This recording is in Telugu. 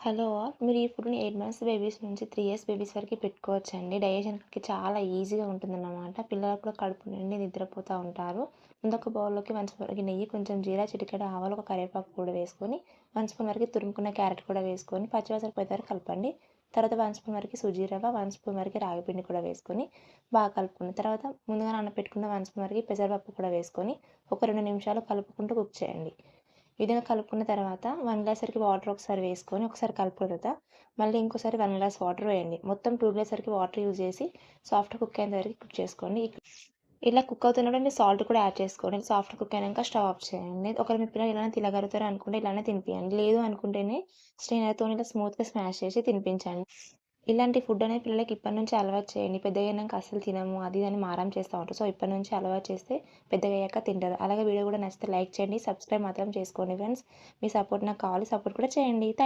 హలో మీరు ఈ ఫుడ్‌ని ఎయిట్ మంత్స్ బేబీస్ నుంచి త్రీ ఇయర్స్ బేబీస్ వరకు పెట్టుకోవచ్చండి. డైజెషన్‌కి చాలా ఈజీగా ఉంటుందన్నమాట. పిల్లలకు కూడా కడుపు నిండి నిద్రపోతూ ఉంటారు. ముందొక బౌల్‌లోకి వన్ స్పూన్ వరకు నెయ్యి, కొంచెం జీరా, చిటికెడ ఆవాలు, ఒక కరివేపాకు కూడా వేసుకొని వన్ స్పూన్ వరకు తురుముకున్న క్యారెట్ కూడా వేసుకొని పచ్చివాసన పోయేంత వరకు కలపండి. తర్వాత వన్ స్పూన్ వరకు సుజీ రవ్వ, వన్ స్పూన్ వరకు రాగి పిండి కూడా వేసుకొని బాగా కలుపుకున్న తర్వాత ముందుగా నానబెట్టుకున్న వన్ స్పూన్ వరకు పెసరపప్పు కూడా వేసుకొని ఒక రెండు నిమిషాలు కలుపుకుంటూ కుక్ చేయండి. ఈ విధంగా కలుపుకున్న తర్వాత వన్ గ్లాస్ వరకు వాటర్ ఒకసారి వేసుకొని ఒకసారి కలుపుకున్న తర్వాత మళ్ళీ ఇంకోసారి వన్ గ్లాస్ వాటర్ వేయండి. మొత్తం టూ గ్లాస్ వరకు వాటర్ యూజ్ చేసి సాఫ్ట్ కుక్ అయ్యేంత వరకు కుక్ చేసుకోండి. ఇలా కుక్ అవుతున్నప్పుడు మీరు సాల్ట్ కూడా యాడ్ చేసుకోండి. సాఫ్ట్ కుక్ అయినాక స్టవ్ ఆఫ్ చేయండి. ఒకరు మీ పిల్లలు ఇలానే తినగలుగుతారు అనుకుంటే ఇలానే తినిపియండి. లేదు అనుకుంటేనే స్ట్రైనర్తో ఇలా స్మూత్‌గా స్మాష్ చేసి తినిపించండి. ఇలాంటి ఫుడ్ అనేది పిల్లలకి ఇప్పటి నుంచి అలవాటు చేయండి. పెద్దగయినాక అస్సలు తినము అది ఇది అని మారం చేస్తా ఉంటారు. సో, ఇప్పటి నుంచి అలవాటు చేస్తే పెద్దగయ్యాక తింటారు. అలాగే వీడియో కూడా నచ్చితే లైక్ చేయండి. సబ్స్క్రైబ్ మాత్రం చేసుకోండి ఫ్రెండ్స్. మీ సపోర్ట్ నాకు కావాలి. సపోర్ట్ కూడా చేయండి.